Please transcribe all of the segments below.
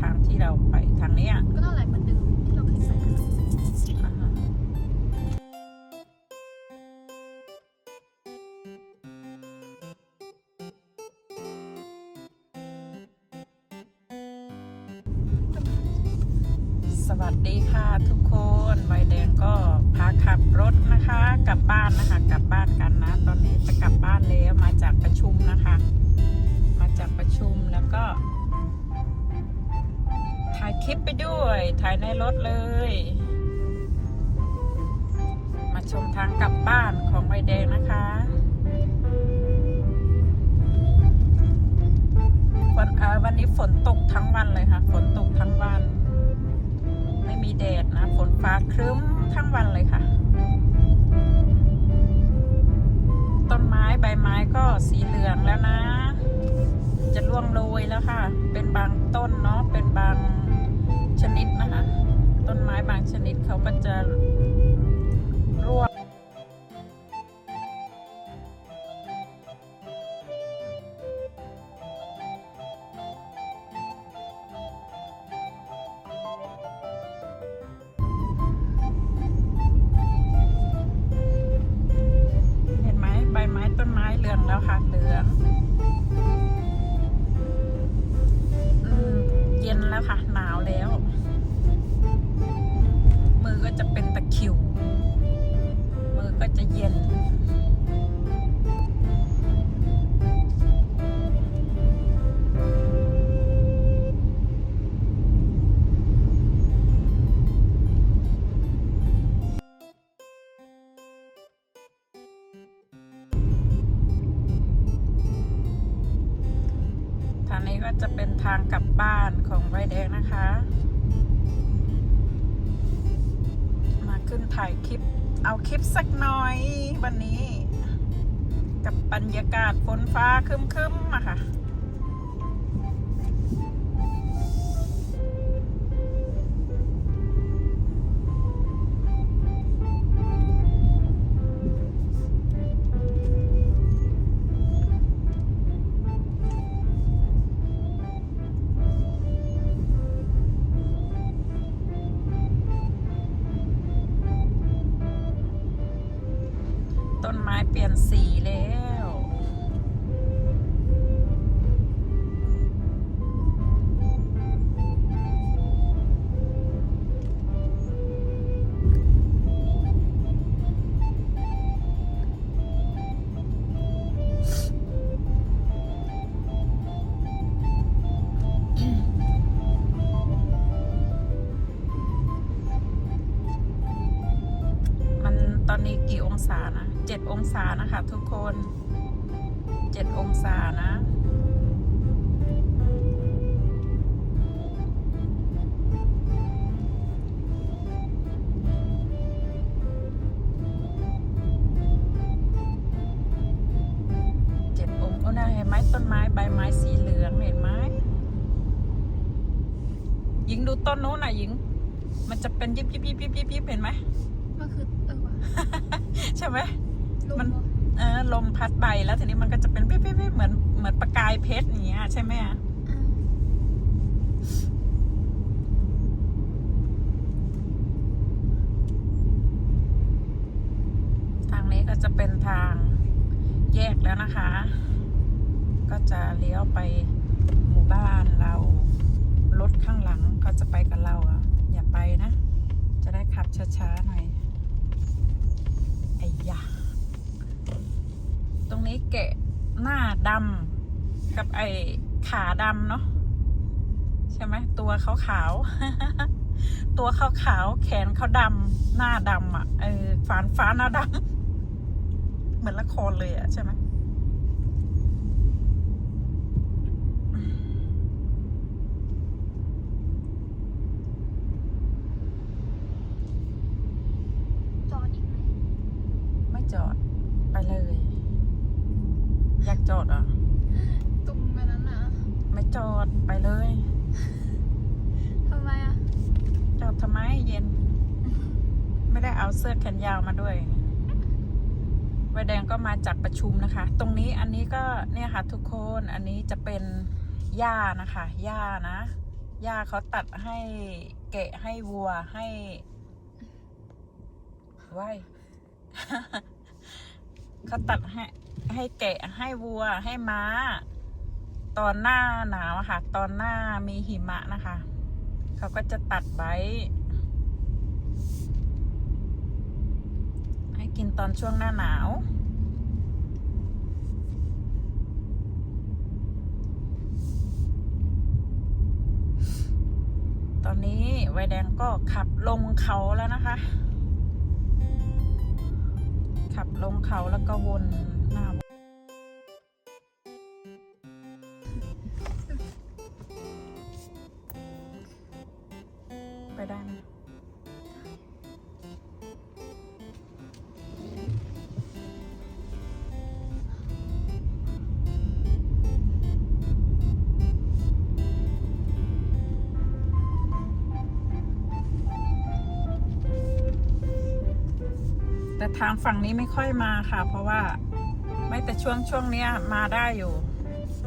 ทางที่เราไปทางเนี้ย ก็นั่นแหละเหมือนเดิม คลิปไปด้วย ถ่ายในรถเลย มาชมทางกลับบ้านของใบแดงนะคะวันวันนี้ฝนตกทั้งวันเลยค่ะ ฝนตกทั้งวัน ไม่มีแดดนะ ฝนฟ้าครึ้มทั้งวันเลยค่ะ ต้นไม้ใบไม้ก็สีเหลืองแล้วนะ จะร่วงโรยแล้วค่ะ เป็นบางต้นเนาะ เป็นบาง ชนิดนะคะ ต้นไม้บางชนิดเขาก็จะ ทางกลับบ้านของไรแดงนะคะ มาขึ้นถ่ายคลิป เอาคลิปสักหน่อยวันนี้ กับบรรยากาศฝนฟ้าคึมๆอะค่ะ เปลี่ยนสี นะคะทุกคนเจ็ดองศานะเจ็ดองค์โอ้น่าเห็นไหมต้นไม้ใบไม้สีเหลืองเห็นไหมหญิงดูต้นนู้นน่ะหญิง มันจะเป็นยิบยิบยิบยิบยิบยิบเห็นไหมมันคือเออว่ะใช่ไหมลมมันเหรอเออ ลมพัดใบแล้วทีนี้มันก็จะเป็นวิบวิบวิบเหมือนเหมือนประกายเพชรอย่างเงี้ยใช่ไหมอะอ่าทางนี้ก็จะเป็นทางแยกแล้วนะคะ ก็จะเลี้ยวไปหมู่บ้านเรา รถข้างหลังเขาจะไปกับเราอะอย่าไปนะ จะได้ขับช้าๆหน่อย ไอ้ยาตรงนี้แกะหน้าดำกับไอ้ขาดำเนาะใช่ไหมตัวขาวขาวๆตัวขาวขาวๆแขนเขาดำหน้าดำอะเออฝานฟ้าหน้าดำเหมือนละครเลยอะใช่ไหม จอดอีกไหม ไม่จอดไปเลย อยากจอดเหรอะ ตรงไปนั้นน่ะ ไม่จอดไปเลย ทำไมอะ จอดทำไมเย็น ไม่ได้เอาเสื้อแขนยาวมาด้วยไวแดงก็มาจากประชุมนะคะ ตรงนี้อันนี้ก็เนี่ยค่ะทุกคนอันนี้จะเป็นหญ้านะคะหญ้านะย่าเขาตัดให้แกะให้วัวให้ไว้เขาตัดให้ให้แกะให้วัวให้ม้า ตอนหน้าหนาวค่ะ ตอนหน้ามีหิมะนะคะ เขาก็จะตัดไว้ ให้ กินตอนช่วงหน้าหนาว ตอนนี้ไวแดงก็ขับลงเขาแล้วนะคะ ขับลงเขาแล้วก็วนหน้า แต่ทางฝั่งนี้ไม่ค่อยมาค่ะ เพราะว่าไม่แต่ช่วงช่วงเนี้ยมาได้อยู่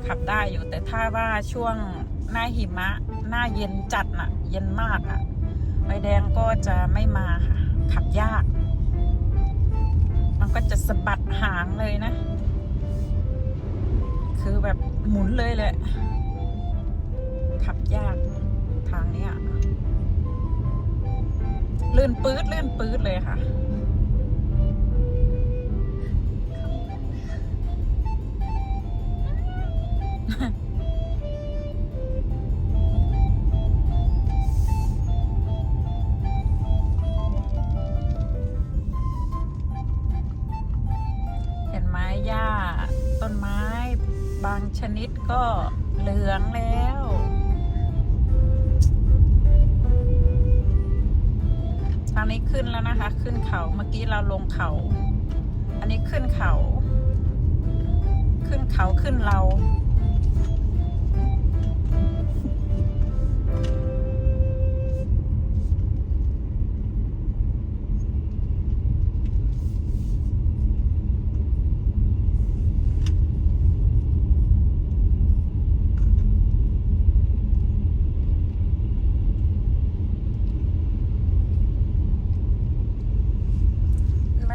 ขับได้อยู่ แต่ถ้าว่าช่วงหน้าหิมะ หน้าเย็นจัดน่ะ เย็นมากอะไฟแดงก็จะไม่มาค่ะ ขับยาก มันก็จะสะบัดหางเลยนะ คือแบบหมุนเลยแหละ ขับยากทางเนี้ยลื่นปื๊ดลื่นปื๊ดเลยค่ะ เห็นไหมหญ้าต้นไม้ บางชนิดก็เหลืองแล้วทางนี้ขึ้นแล้วนะคะ ขึ้นเขาเมื่อกี้เราลงเขา อันนี้ขึ้นเขา ขึ้นเขาขึ้นเรา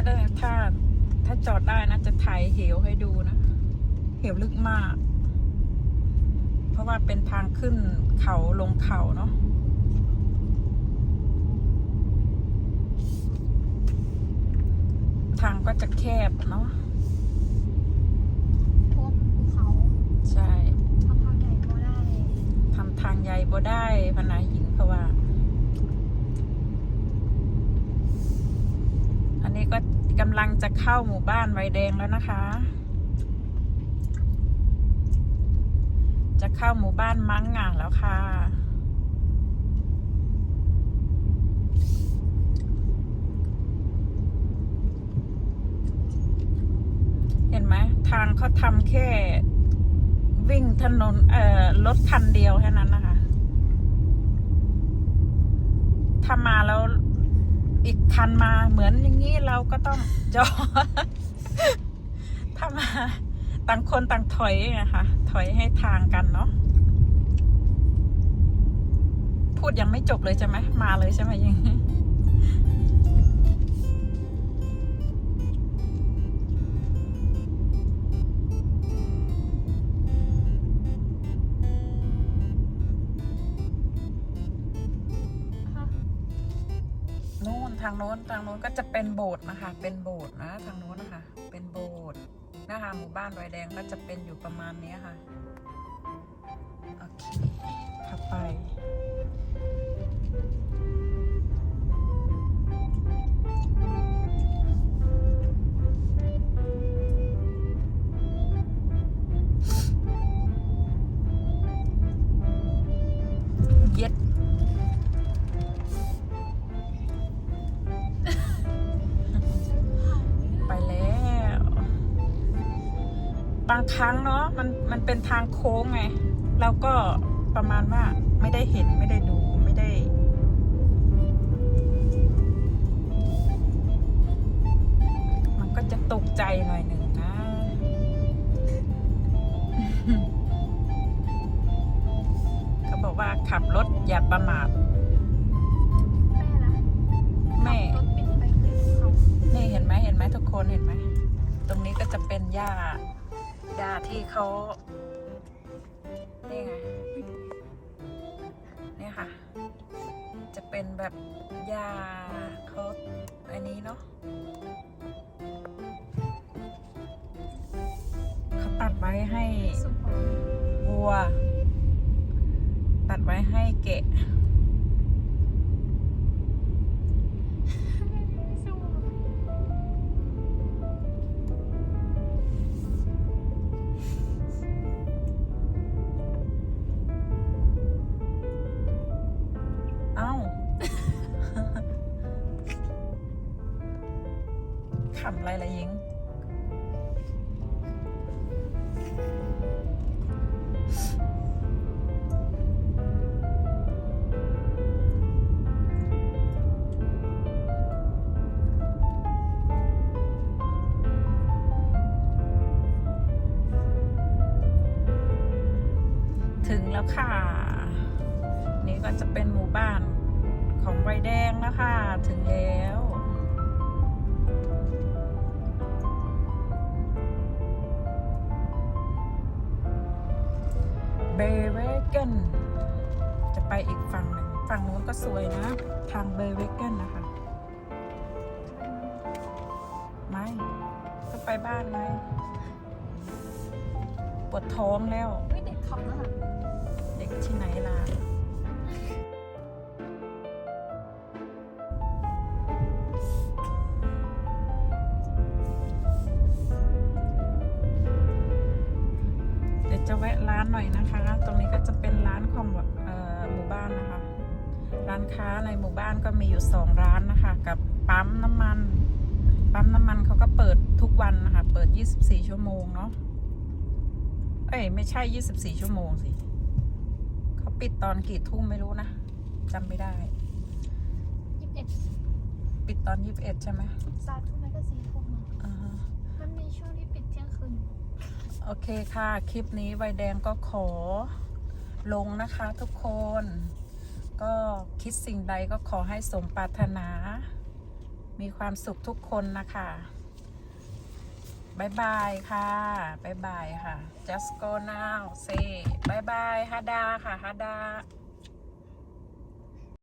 ไม่ได้ถ้า ถ้าจอดได้นะจะถ่ายเหวให้ดูนะ เหวลึกมาก เพราะว่าเป็นทางขึ้นเขาลงเขาเนาะทางก็จะแคบเนาะท่วมภูเขาใช่ทำทางใหญ่ก็ได้ทำทางใหญ่บ่ได้พนาหิงเพราะว่า อันนี้ กำลังจะเข้าหมู่บ้านไวแดงแล้วนะคะ จะเข้าหมู่บ้านมังงะแล้วค่ะ เห็นไหมทางเขาทำแค่วิ่งถนนเอ่อรถคันเดียวแค่นั้นนะคะ ถ้ามาแล้ว อีกคันมาเหมือนอย่างนี้เราก็ต้องจอดถ้ามาต่างคนต่างถอยนะคะ ถอยให้ทางกันเนาะพูดยังไม่จบเลยใช่ไหมมาเลยใช่ไหมยัง ทางโน้นทางโน้นก็จะเป็นโบสถ์นะคะ เป็นโบสถ์นะทางโน้นนะคะ เป็นโบสถ์นะคะหมู่บ้านไวแดงก็จะเป็นอยู่ประมาณนี้ค่ะ โอเคขับไป บางครั้งเนาะมันมันเป็นทางโค้งไงเราก็ประมาณว่าไม่ได้เห็นไม่ได้ดูไม่ได้ มันก็จะตกใจหน่อยหนึ่งนะเขาบอกว่าขับบรถอย่าประมาทแม่ล่ะแม่ขับรถปิดไปขึ้นภูเขานี่เห็นไหมเห็นไหมทุกคนเห็นไหม ตรงนี้ก็จะเป็นหญ้า ยาที่เขานี่ไงนี่ค่ะ จะเป็นแบบยาเขาอันนี้เนาะเขาตัดไว้ให้วัว ตัดไว้ให้ำอะไรละยิงถึงแล้วค่ะ นี่ก็จะเป็นหมู่บ้านของไวแดงแล้วค่ะ ถึงแล้ว เบเวเกนจะไปอีกฝั่งหนึ่งฝั่งนู้นก็สวยนะ ทางเบเวเกนนะคะ ไม่ ก็ไปบ้านไงปวดท้องแล้วไม่เด็กขับแล้วล่ะเด็กที่ไหนล่ะ ร้านค้าในหมู่บ้านก็มีอยู่สองร้านนะคะ กับปั๊มน้ำมัน ปั๊มน้ำมันเขาก็เปิดทุกวันนะคะ เปิด 24 ชั่วโมงเนาะ เอ้ยไม่ใช่ 24 ชั่วโมงสิ เขาปิดตอนกี่ทุ่มไม่รู้นะจำไม่ได้ยี่สิบเอ็ดปิดตอน 21 ใช่ไหมสาทุ่มแล้วก็สี่ทุ่มอะอ่าฮะมันมีช่วงที่ปิดเที่ยงคืน โอเคค่ะ คลิปนี้ไวแดงก็ขอลงนะคะทุกคน ก็คิดสิ่งใดก็ขอให้สมปรารถนา มีความสุขทุกคนนะคะบายบายค่ะบายบายค่ะ just go now say บายบายฮาดาค่ะฮาดา